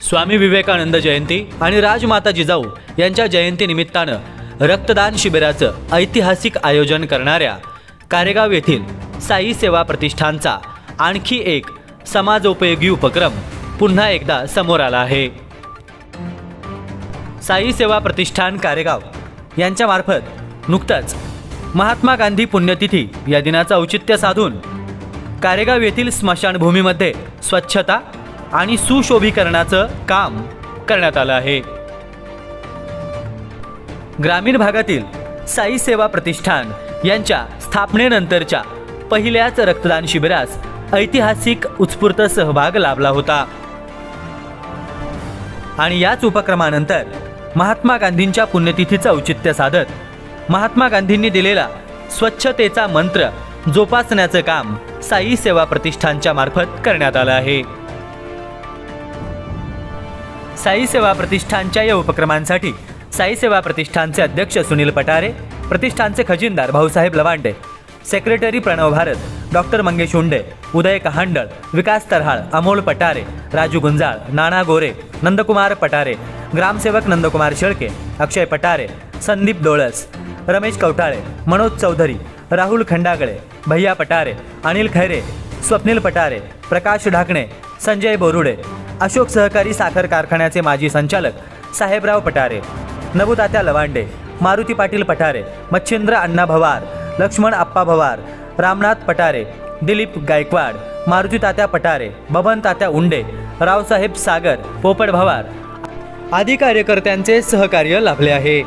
स्वामी विवेकानंद जयंती आणि राजमाता जिजाऊ यांच्या जयंतीनिमित्तानं रक्तदान शिबिराचं ऐतिहासिक आयोजन करणाऱ्या कारेगाव येथील साई सेवा प्रतिष्ठानचा आणखी एक समाजोपयोगी उपक्रम पुन्हा एकदा समोर आला आहे. साई सेवा प्रतिष्ठान कारेगाव यांच्यामार्फत नुकतंच महात्मा गांधी पुण्यतिथी या दिनाचं औचित्य साधून कारेगाव येथील स्मशानभूमीमध्ये स्वच्छता आणि सुशोभीकरणाचं काम करण्यात आलं आहे. ग्रामीण भागातील साई सेवा प्रतिष्ठान यांच्या स्थापनेनंतरच्या पहिल्याच रक्तदान शिबिरास ऐतिहासिक उत्स्फूर्त सहभाग लाभला होता. आणि याच उपक्रमानंतर महात्मा गांधींच्या पुण्यतिथीचं औचित्य साधत महात्मा गांधींनी दिलेला स्वच्छतेचा मंत्र जोपासण्याचं काम साई सेवा प्रतिष्ठानच्या मार्फत करण्यात आलं आहे. साई सेवा प्रतिष्ठानच्या या उपक्रमांसाठी साई सेवा प्रतिष्ठानचे अध्यक्ष सुनील पटारे प्रतिष्ठानचे खजिनदार भाऊसाहेब लवांडे सेक्रेटरी प्रणव भारत डॉक्टर मंगेश हुंडे उदय कहांडळ विकास तरहाळ अमोल पटारे राजू गुंजाळ नाना गोरे नंदकुमार पटारे ग्रामसेवक नंदकुमार शेळके अक्षय पटारे संदीप डोळस रमेश कवठाळे मनोज चौधरी राहुल खंडागळे भैया पटारे अनिल खैरे स्वप्नील पटारे प्रकाश ढाकणे संजय बोरुडे अशोक सहकारी साखर कारखान्याचे माजी संचालक साहेबराव पटारे नबुतात्या लवांडे मारुती पाटील पठारे मच्छिंद्र अण्णा भवार लक्ष्मण आप्पा भवार रामनाथ पटारे दिलीप गायकवाड मारुती तात्या पटारे बबन तात्या उंडे रावसाहेब सागर पोपट भवार आदी कार्यकर्त्यांचे सहकार्य लाभले आहे.